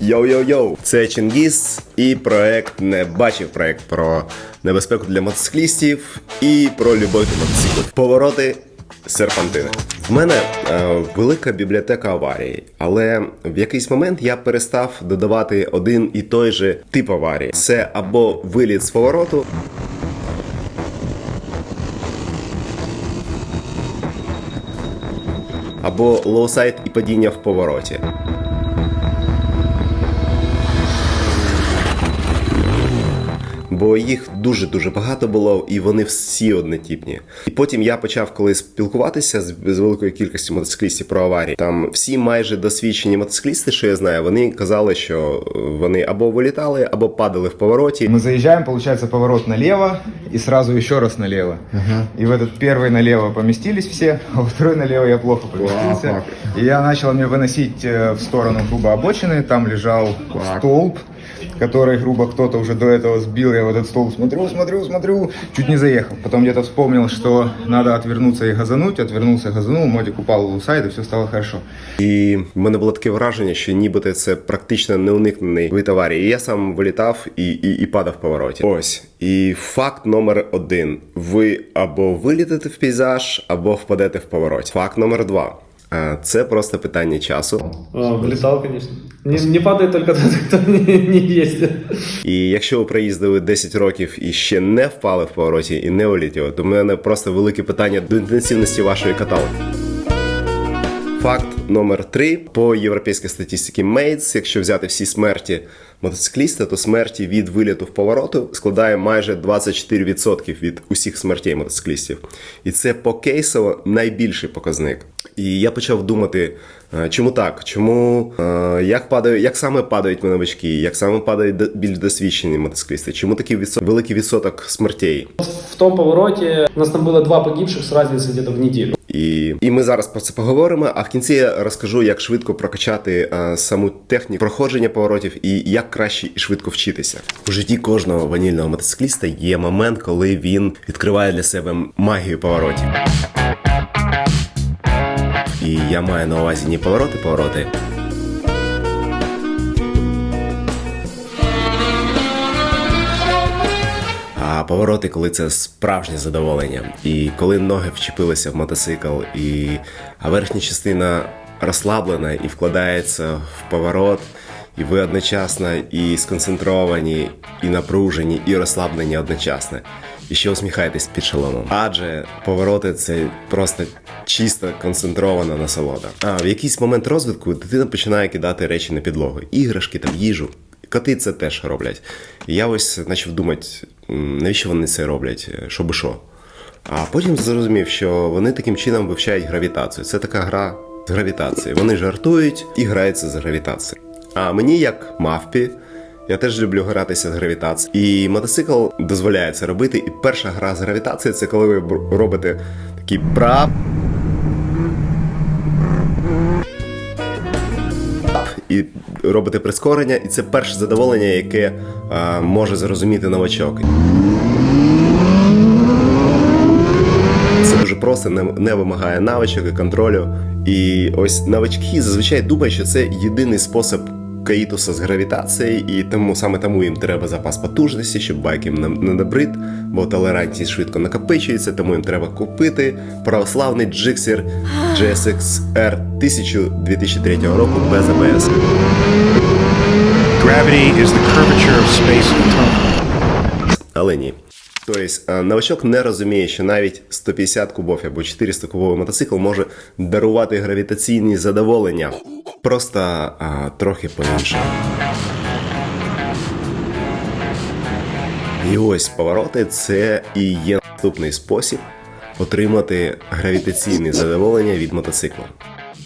Йоу-йоу-йоу, це Чингіс і проект не бачив проект про небезпеку для мотоциклістів і про любов до мотоциклів. Повороти серпантини. В мене е, велика бібліотека аварій, але в якийсь момент я перестав додавати один і той же тип аварії. Це або виліт з повороту, або лоусайд і падіння в повороті. Бо їх дуже дуже багато було, і вони всі однотипні. І потім я почав коли спілкуватися з, з великою кількістю мотоциклістів про аварії. Там всі майже досвідчені мотоциклісти, що я знаю, вони казали, що е, вони або вилітали, або падали в повороті. Мы заезжаем, получается поворот налево и сразу еще раз налево. И в этот первый налево поместились все, а во второй налево я плохо поместился. И я начал мне выносить э, в сторону грубо обочины, там лежал столб, который, грубо, кто-то уже до этого сбил. Я в этот столб смотрю, смотрю, смотрю, чуть не заехал. Потом где-то вспомнил, что надо отвернуться и газануть. Отвернулся, газанул, мотик упал в лусайд, и все стало хорошо. І в мене було таке враження, що нібито це практично неуникнений вид аварії. І я сам вилітав і, і, і падав в повороті. Ось. І факт номер один: ви або вилітите в пейзаж, або впадете в повороті. Факт номер два. Е, Це просто питання часу. Вылетал, конечно. Не, не падает только тот, кто не, не ездит. І якщо ви проїздили 10 років і ще не впали в повороті і не улетіли, то в мене просто велике питання до інтенсивності вашої каталки. Факт номер 3 по європейській статистиці Mates, якщо взяти всі смерті мотоцикліста, то смерті від виліту в повороту складає майже 24% від усіх смертей мотоциклістів. І це покейсово найбільший показник. І я почав думати, е, чому так? Чому е, як падає, як саме падають новачки, як саме падають більш досвідчені мотоциклісти? Чому такий відсот, великий відсоток смертей? В том повороте у нас там было два погибших с разницей где-то в неделю. І, і ми зараз про це поговоримо. А в кінці я розкажу, як швидко прокачати е, саму техніку проходження поворотів і як краще і швидко вчитися. У житті кожного ванільного мотоцикліста є момент, коли він відкриває для себе магію поворотів. І я маю на увазі не повороти, повороти. А повороти, коли це справжнє задоволення. І коли ноги вчепилися в мотоцикл, і а верхня частина розслаблена і вкладається в поворот, і ви одночасно і сконцентровані, і напружені, і розслаблені одночасно. І ще усміхаєтесь під шоломом. Адже повороти це просто чисто концентрована насолода. А в якийсь момент розвитку дитина починає кидати речі на підлогу, іграшки, там їжу. Коти це теж роблять. І я ось почав думати, навіщо вони це роблять, е, щоб що. А потім зрозумів, що вони таким чином вивчають гравітацію. Це така гра з гравітації. Вони жартують і граються з гравітацією. А мені, як мавпі, я теж люблю гратися з гравітацією. І мотоцикл дозволяє це робити. І перша гра з гравітацією це коли ви робите такий прап. і робите прискорення, і це перше задоволення, яке е, може зрозуміти новачок. Це дуже просто, не, не вимагає навичок і контролю. І ось новачки зазвичай думають, що це єдиний спосіб каїтуса з гравітацією, і тому саме тому їм треба запас потужності, щоб байк їм не, набрид, бо толерантність швидко накопичується, тому їм треба купити православний джиксер GSX R 1000 2003 року без ABS. Gravity is the curvature of space and time. Але ні. Тобто е, новачок не розуміє, що навіть 150 кубов або 400 кубовий мотоцикл може дарувати гравітаційні задоволення. Просто а, трохи по-іншому. І ось повороти це і є наступний спосіб отримати гравітаційне задоволення від мотоцикла.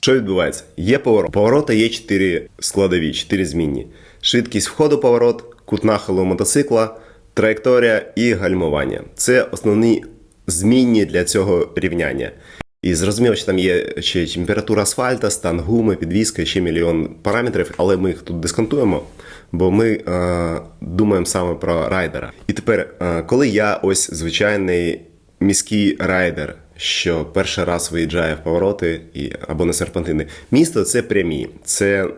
Що відбувається? Є поворот. Повороти є чотири складові, чотири змінні: швидкість входу поворот, кут нахилу мотоцикла, траєкторія і гальмування. Це основні змінні для цього рівняння. І зрозуміло, що там є ще температура асфальта, стан гуми, підвізка, ще мільйон параметрів, але ми їх тут дисконтуємо, бо ми е, думаємо саме про райдера. І тепер, е, коли я ось звичайний міський райдер, що перший раз виїжджає в повороти і, або на серпантини. Місто це прямі. Це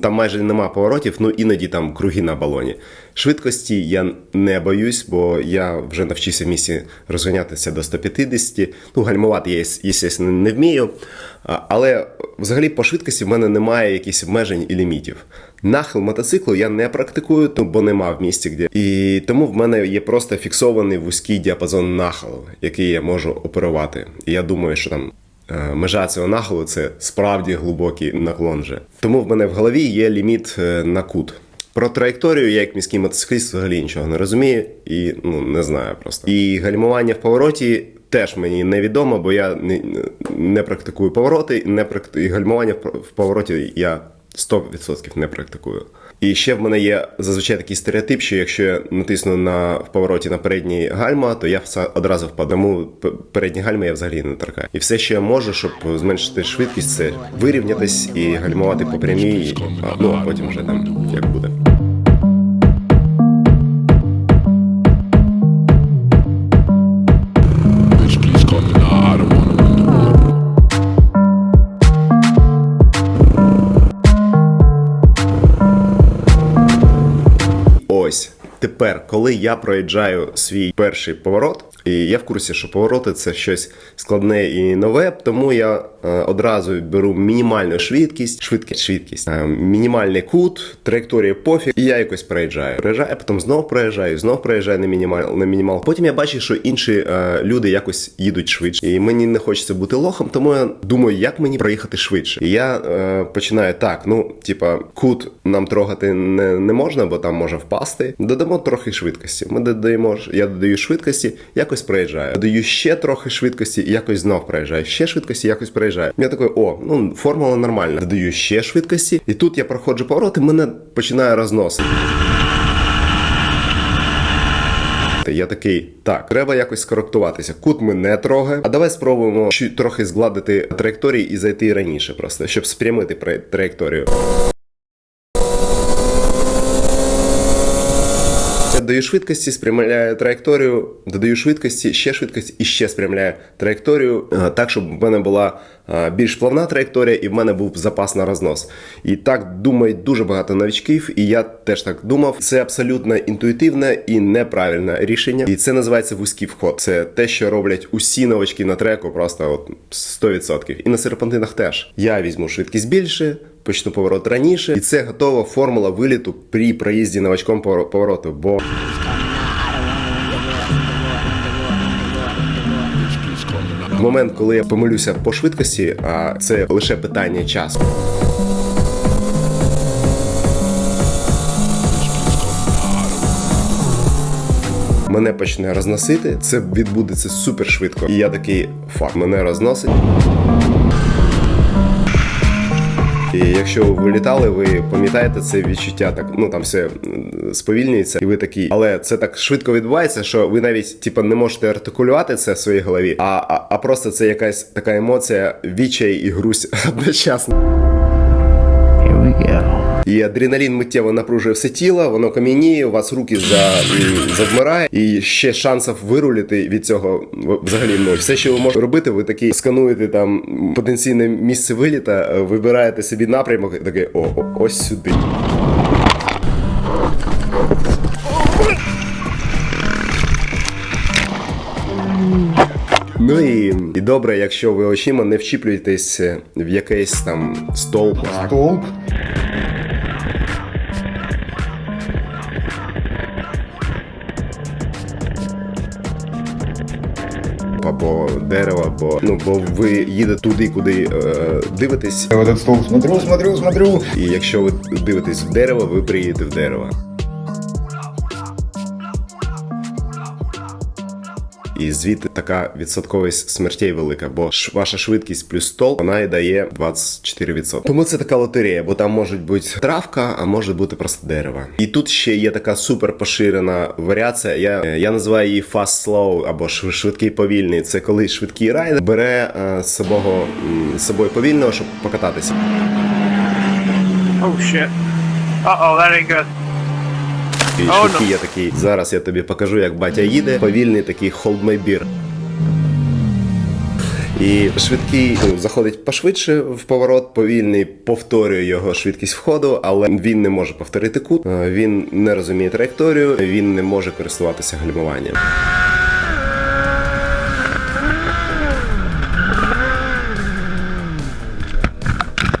там майже нема поворотів, ну іноді там круги на балоні. Швидкості я не боюсь, бо я вже навчився в місті розганятися до 150. Ну, гальмувати я, звісно, не вмію. Але взагалі по швидкості в мене немає якихось обмежень і лімітів. Нахил мотоциклу я не практикую, бо нема в місті де. І тому в мене є просто фіксований вузький діапазон нахилу, який я можу оперувати. І я думаю, що там Межа цього нахилу це справді глибокий наклон вже. Тому в мене в голові є ліміт е, на кут. Про траєкторію я як міський мотоцикліст взагалі нічого не розумію і ну не знаю просто. І гальмування в повороті теж мені невідомо, бо я не, не практикую повороти, не практикую і гальмування в повороті я 100% не практикую. І ще в мене є зазвичай такий стереотип, що якщо я натисну на в повороті на передній гальма, то я одразу впаду. Тому передні гальма я взагалі не торкаю. І все, що я можу, щоб зменшити швидкість, це вирівнятись і гальмувати по прямій. Ну а потім вже там як буде. Тепер, коли я проїжджаю свій перший поворот, і я в курсі, що повороти це щось складне і нове, тому я одразу беру мінімальну швидкість, швидкість, швидкість, е, мінімальний кут, траєкторія пофіг, і я якось проїжджаю. Проїжджаю, потім знов проїжджаю, знов проїжджаю на мінімал, на мінімал. Потім я бачу, що інші е, люди якось їдуть швидше, і мені не хочеться бути лохом, тому я думаю, як мені проїхати швидше. І я е, починаю так: ну, типа, кут нам трогати не, не можна, бо там може впасти. Додамо трохи швидкості. Ми додаємо, я додаю швидкості, якось проїжджаю. Додаю ще трохи швидкості, якось знов проїжджаю. Ще швидкості, якось проїжджаю. Я такий, о, ну формула нормальна. Додаю ще швидкості, і тут я проходжу повороти, мене починає розносити. Я такий, так, треба якось скоректуватися. Кут ми не трогаємо. А давай спробуємо трохи згладити траєкторії і зайти раніше, просто щоб спрямити траєкторію. Я додаю швидкості, спрямляю траєкторію, додаю швидкості, ще швидкості і ще спрямляю траєкторію е, так, щоб в мене була е, більш плавна траєкторія і в мене був запас на рознос. І так думають дуже багато новичків, і я теж так думав. Це абсолютно інтуїтивне і неправильне рішення. І це називається вузький вход. Це те, що роблять усі новачки на треку, просто от 100%. І на серпантинах теж. Я візьму швидкість більше. Почну поворот раніше, і це готова формула виліту при проїзді новачком повор- повороту. Бо в момент, коли я помилюся по швидкості, а це лише питання часу. Мене почне розносити, це відбудеться супер швидко. І я такий фак, мене розносить. І якщо ви вилітали, ви пам'ятаєте це відчуття, так ну там все сповільнюється, і ви такі, але це так швидко відбувається, що ви навіть типу, не можете артикулювати це в своїй голові, а, а, а просто це якась така емоція, відчай і грусть одночасно. Here we go. І адреналін миттєво напружує все тіло, воно кам'яніє, у вас руки за, м, завмирає, і ще шансів вирулити від цього взагалі нуль. Все, що ви можете робити, ви такі скануєте там потенційне місце виліта, е, вибираєте собі напрямок, і таке о, о, ось сюди. Ну і, і добре, якщо ви очима не вчіплюєтесь в якийсь там стовп. Столб. або дерева, бо ну бо ви їдете туди, куди е, дивитесь, Я в этот стол смотрю, смотрю, смотрю. і якщо ви дивитесь в дерево, ви приїдете в дерево. І звідти така відсотковість смертей велика, бо ваша швидкість плюс стол вона і дає 24%. Тому це така лотерея, бо там може бути травка, а може бути просто дерево. І тут ще є така супер поширена варіація. Я, е, я називаю її fast slow або швидкий повільний. Це коли швидкий райдер бере е, з собою, з собою повільного, щоб покататися. Oh shit. Uh oh, that ain't good. І Oh, швидкий я такий. Зараз я тобі покажу, як батя їде. Повільний такий hold my beer. І швидкий ну, заходить пошвидше в поворот, повільний повторює його швидкість входу, але він не може повторити кут, е, він не розуміє траєкторію, він не може користуватися гальмуванням.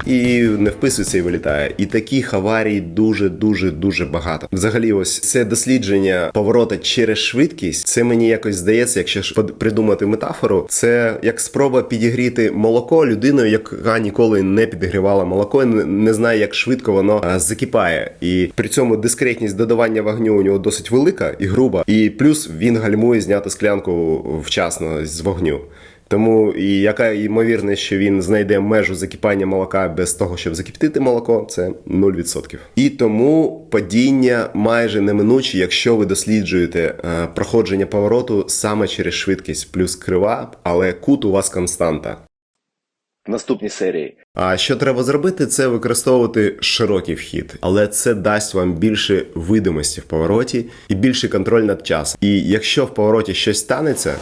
І не вписується і вилітає. І таких аварій дуже дуже дуже багато. Взагалі, ось це дослідження поворота через швидкість. Це мені якось здається, якщо ж придумати метафору, це як спроба підігріти молоко людиною, яка ніколи не підігрівала молоко, не, знає, як швидко воно закипає. І при цьому дискретність додавання вогню у нього досить велика і груба. І плюс він гальмує зняти склянку вчасно з вогню. Тому і яка ймовірність, що він знайде межу закипання молока без того, щоб закипятити молоко, це 0%. І тому падіння майже неминучі, якщо ви досліджуєте е, проходження повороту саме через швидкість плюс крива, але кут у вас константа. В наступній серії. А що треба зробити, це використовувати широкий вхід, але це дасть вам більше видимості в повороті і більший контроль над часом. І якщо в повороті щось станеться,